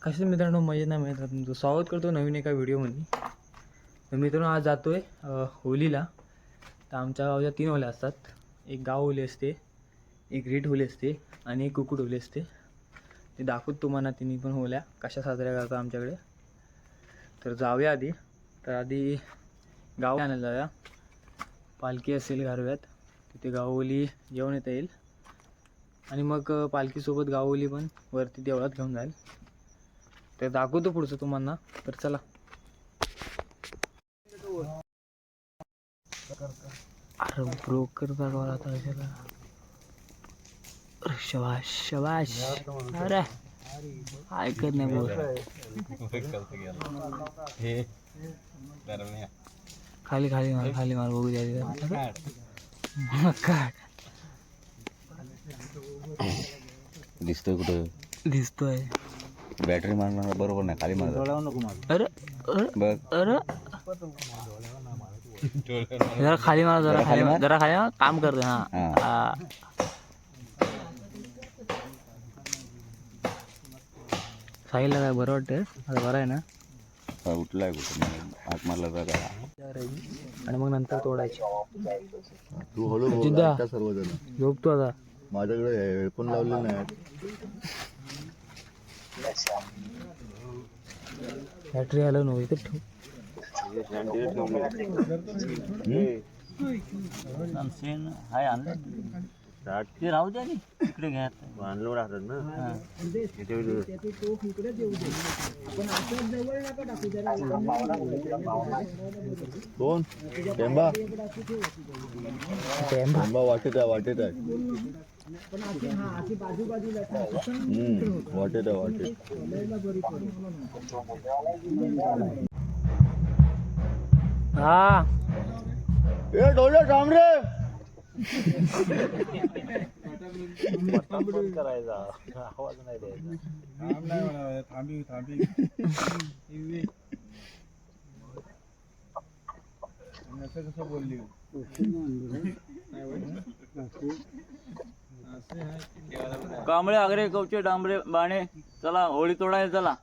कसे मित्रांनो मजेत नाही मिळत तुमचं स्वागत करतो नवीन एका व्हिडिओमध्ये. तर मित्रांनो आज जातो आहे होलीला. तर आमच्या गावच्या तीन होल्या असतात. एक गाव होली असते एक रेट होली असते आणि एक कुकुट होली असते. ते दाखवत तुम्हाला तिन्ही पण होल्या कशा साजऱ्या करतात आमच्याकडे. तर जाऊया आधी. तर आधी गाव आणायला जाऊया. पालखी असेल गारव्यात तिथे गावोली जेवण येता येईल. आणि मग पालखीसोबत गावोली पण वरती देवळात घेऊन जाईल. तर दाखवतो पुढचं तुम्हाला तर चला. अरे ब्रोकर दाखवला आता अरे शबाश शबाश अरे. ऐकत नाही बोल खाली खाली मार खाली मार बघू द्या मग काय दिसतोय कुठं? दिसतोय. बॅटरी मारणार बरोबर नाही खाली मार. अरे अरे बघ. अरे. जरा खाली मार जरा खाली मार. जरा खाली मार. काम करते हा. हा. हा. साहिलला काय बरं वाटतं आता बरं आहे ना? उठलाय कुठं? हात मारला तर काय आणि मग नंतर तोडायची. तू हळू जिद्दा. सर्वजण. झोपतो आता. माझ्याकडे हेडफोन लावले नाही बॅटरी आलं नव्हे ते ठेव. ते राहू द्या तिकडे घ्या आणलो राहतात ना. कोण? टेंबा टेंबा टेंबा वाटेत आहे वाटेत आहे. हम्म, वाटेत आहे वाटेत हा ए डोले थांबरे कांबळे आगरे कवचे डांबरे बाणे चला होळी तोडायला चला.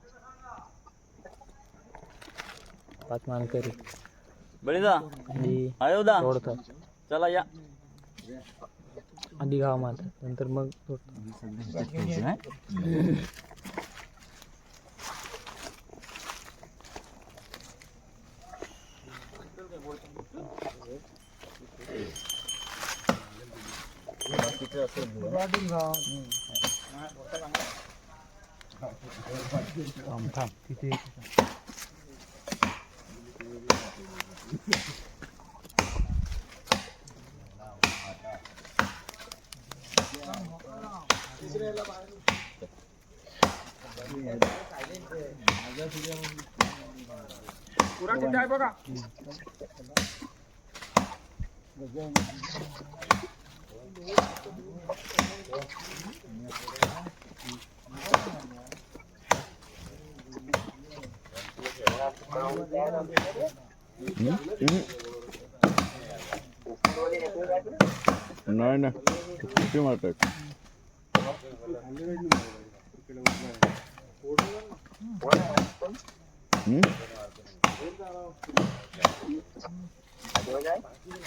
पाच मानकरी. बळीदा अयोदा तोडतात चला या. आधी गाव मारतात नंतर मग तोडतात थांब थांब तिथे पुरा किती आहे बघा नाही ना किती मारतात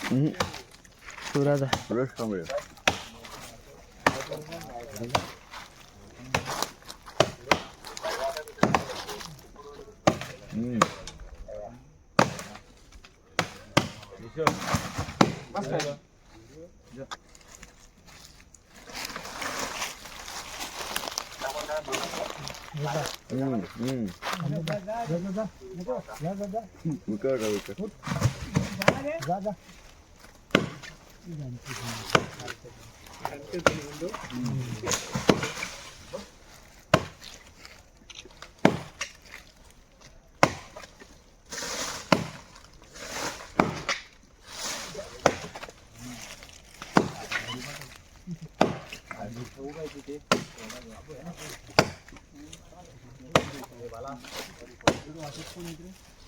हम्म? हम्म. Gracias.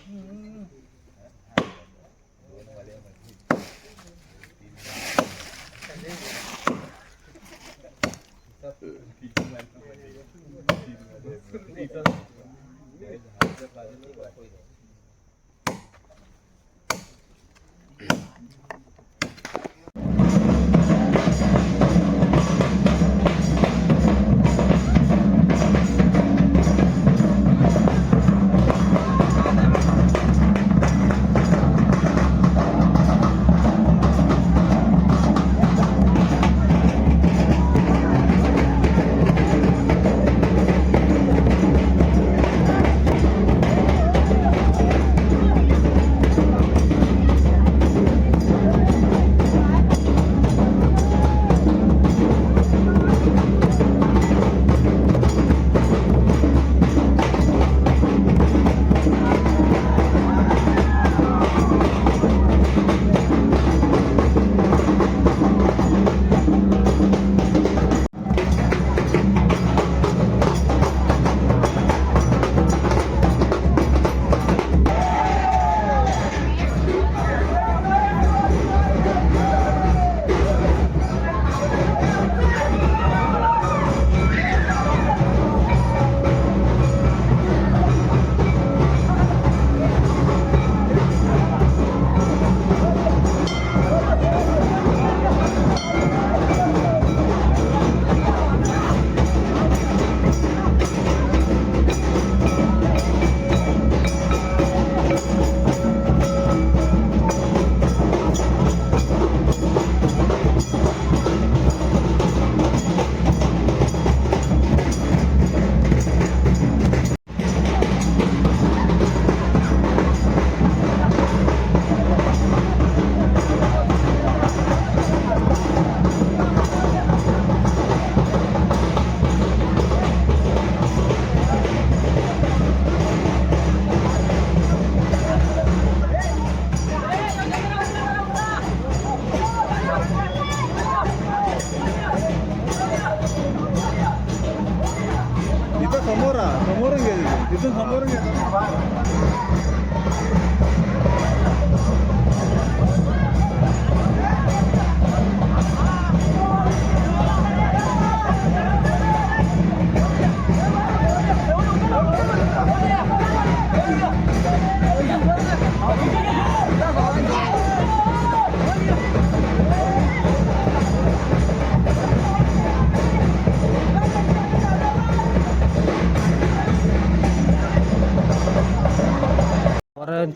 हम्म, हम्म. विकट आहे, विकट. तिथं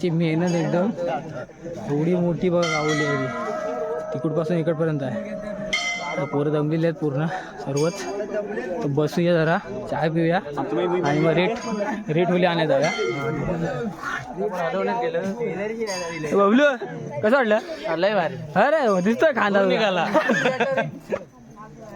पोरांची मेहनत एकदम. एवढी मोठी बघ गावली आहे तिकडपासून इकडपर्यंत आहे. पोरं जमलेली आहेत पूर्ण सर्वच. तर बसूया जरा चाय पिऊया. आणि मग रेट रेट होली आणायला जाऊया. बबलू कसं वाटलं? अरे दिसतोय खांदा निघाला.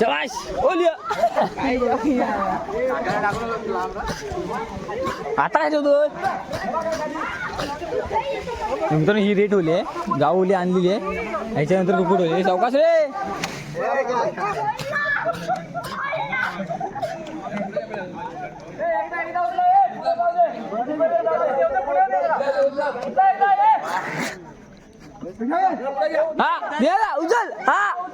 चवाश ओलिया. आता काय होतो नंतर ही रेट होली आहे. गाव ओली आणलेली आहे. ह्याच्यानंतर कुकुट होली. चौकास रे. हा.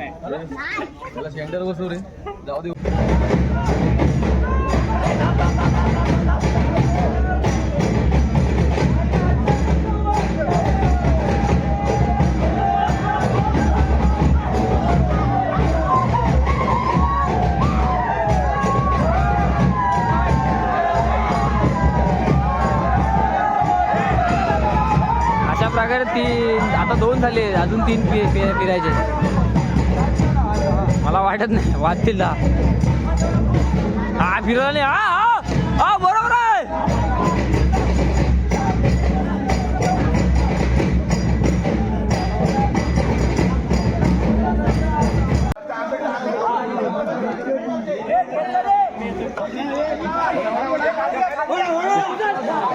नाही शेंडर बसू रे. जाऊ दे. तीन दोन झाले अजून तीन फि- फिरायचे. मला वाटत नाही. वाचतील हा फिरवले. नाही हा हा. हा बरोबर.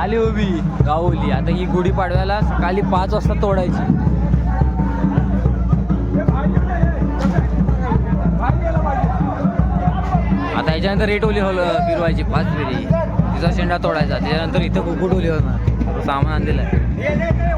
झाली उभी गावली. आता ही गुढीपाडव्याला सकाळी पाच वाजता तोडायची. आता याच्यानंतर रेट ओली होल फिरवायची पाच फेरी. तिचा शेंडा तोडायचा. त्याच्यानंतर इथं कुकुट होली होणार. सामान आणलेलं आहे.